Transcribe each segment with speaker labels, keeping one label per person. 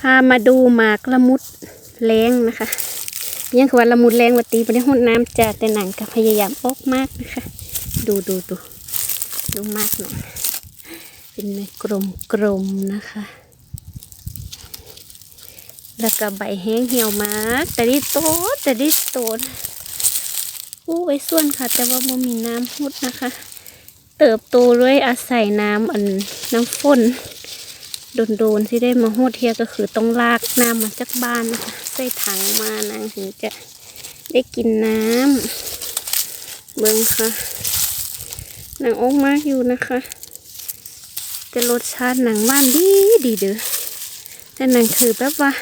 Speaker 1: พามาดูหมากละมุดแรงนะคะยังคือว่าละมุดแรงวัตีไปได้หดน้ำจ้าแต่หนังก็พยายามออกมากนะคะ ดูดูดูดูมากหน่อยเป็นเม็ดกลมกลมๆนะคะ แล้วก็ใบแห้งเหี่ยวมาก แต่นี่โตแต่นี่โตอู้ไว้ส่วนค่ะ แต่ว่าบ่มีน้ำพุดนะคะ เติบโตด้วยอาศัยน้ำอันน้ำฝน โดนๆที่ได้มาโหดเทียก็คือต้องลากน้ำมาจากบ้านนะคะใส่ถังมานางถึงจะได้กินน้ำเบิ่งค่ะหนังอกมากอยู่นะคะแต่รสชาติหนังหว่านดีดีเด้อแต่หนังคือแบบว่า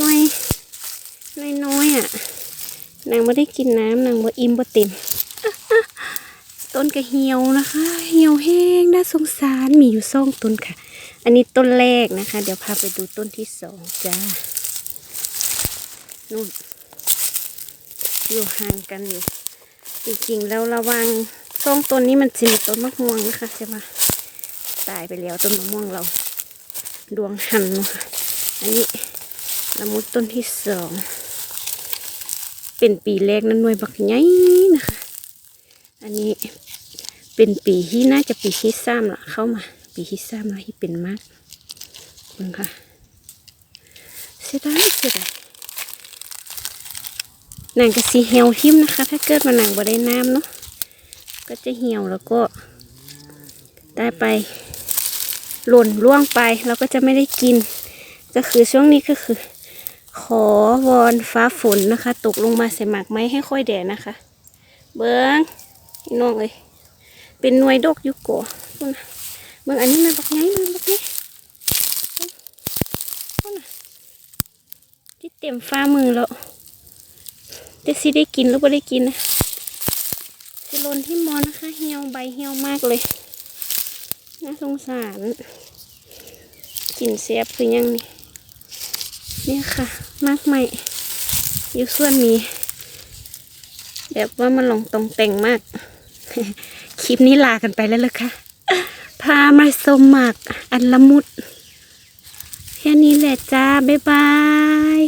Speaker 1: น้อยน้อยน้อยอะนางไม่ได้กินน้ำนางบ่อิ่มบ่เต็มต้นกระเหี่ยวนะคะ เหี่ยวแห้งน่าสงสารมีอยู่สองต้นค่ะ อันนี้ต้นแรกนะคะ เดี๋ยวพาไปดูต้นที่สองจ้านู่นอยู่ห่างกันอยู่ จริงๆแล้วระวังสองต้นนี้มันจะมีต้นมะม่วงนะคะใช่ไหมตายไปแล้วต้นมะม่วงเรา ดวงหันนาะคะอันนี้ละมุดต้นที่สองเป็นปีแรกนั้นหน่วยบักใหญ่นะคะ อันนี้เป็นปีที่น่าจะปีที่สามละเข้ามา ปีที่สามละที่เป็นมากคุณค่ะเสียดายเสียดายหนังกระสีเหี่ยวทิ่มนะคะ ถ้าเกิดมาหนังบ่ได้น้ำเนาะก็จะเหี่ยวแล้วก็ได้ไปหล่นล่วงไปเราก็จะไม่ได้กิน ก็คือช่วงนี้ก็คือ ขอวอนฟ้าฝนนะคะ ตกลงมาใส่หมากไม้ให้ค่อยแดดนะคะ เบิ้งน้องเอ้ยเป็นหน่วยดกยุกโกะพุ่นะ บิ้งอันนี้มันบักไงมันบักไงพุ่นน่ะที่เต็มฟ้ามือแล้วจะสิได้กินหรือไม่ได้กินนะสิลนที่มอนะคะเหี่ยวใบเหี่ยวมากเลยน่าสงสารกลิ่นเสียบคือยังนี่เนี่ยค่ะ มากไหมอยู่ส่วนนี้ แบบว่ามันหลงตรงแต่งมาก คลิปนี้ลากันไปแล้วเลยค่ะ พามาสมหมักอันละมุด แค่นี้แหละจ้า บ๊ายบาย